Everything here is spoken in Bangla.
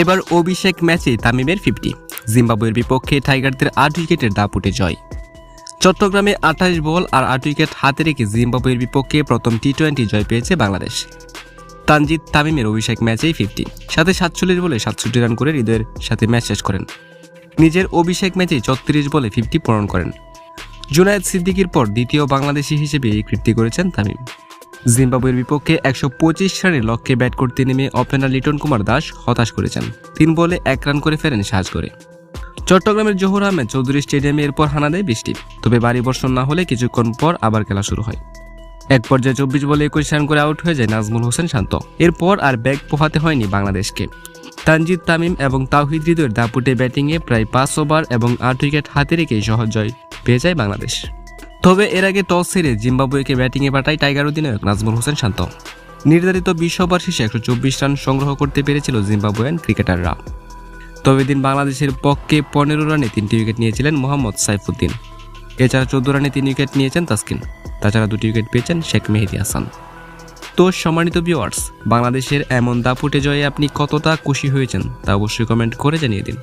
এবার অভিষেক ম্যাচে তামিমের ফিফটি। জিম্বাবুয়ের বিপক্ষে টাইগারদের আট উইকেটের দাপুটে জয়। চট্টগ্রামে আঠাশ বল আর আট উইকেট হাতে রেখে জিম্বাবুয়ের বিপক্ষে প্রথম টি টোয়েন্টি জয় পেয়েছে বাংলাদেশ। তানজিদ তামিমের অভিষেক ম্যাচেই ফিফটি। সাথে সাতচল্লিশ বলে সাতষট্টি রান করে হৃদয়ের সাথে ম্যাচ শেষ করেন। নিজের অভিষেক ম্যাচে ছত্রিশ বলে ফিফটি পূরণ করেন। জুনায়েদ সিদ্দিকির পর দ্বিতীয় বাংলাদেশি হিসেবে এই কীর্তি করেছেন তামিম। জিম্বাবুয়ের বিপক্ষে একশো পঁচিশ রানের লক্ষ্যে ব্যাট করতে নেমে ওপেনার লিটন কুমার দাস হতাশ করেছেন। তিন বলে এক রান করে ফেরেন সাহায্য করে। চট্টগ্রামের জহুর আহমেদ চৌধুরী স্টেডিয়ামে এরপর হানা দেয় বৃষ্টি। তবে বাড়ি বর্ষণ না হলে কিছুক্ষণ পর আবার খেলা শুরু হয়। এক পর্যায়ে চব্বিশ বলে একুশ রান করে আউট হয়ে যায় নাজমুল হোসেন শান্ত। এরপর আর ব্যাগ পোহাতে হয়নি বাংলাদেশকে। তানজিদ তামিম এবং তাওহিদ হৃদয়ের দাপুটে ব্যাটিংয়ে প্রায় পাঁচ ওভার এবং আট উইকেট হাতে রেখেই সহজ জয় পেয়ে যায় বাংলাদেশ। তবে এর আগে টস সেরে জিম্বাবুয়েকে ব্যাটিংয়ে পাঠায় টাইগার অধিনায়ক নাজমুল হোসেন শান্ত। নির্ধারিত বিশ ওভার শেষে একশো চব্বিশ রান সংগ্রহ করতে পেরেছিল জিম্বাবুয়ান ক্রিকেটাররা। তবে দিন বাংলাদেশের পক্ষে পনেরো রানে তিনটি উইকেট নিয়েছিলেন মোহাম্মদ সাইফুদ্দিন। এছাড়া চোদ্দ রানে তিন উইকেট নিয়েছেন তাসকিন। তাছাড়া দুটি উইকেট পেয়েছেন শেখ মেহেদি হাসান। তো সম্মানিত ভিউয়ার্স, বাংলাদেশের এমন দাপুটে জয়ে আপনি কতটা খুশি হয়েছেন তা অবশ্যই কমেন্ট করে জানিয়ে দিন।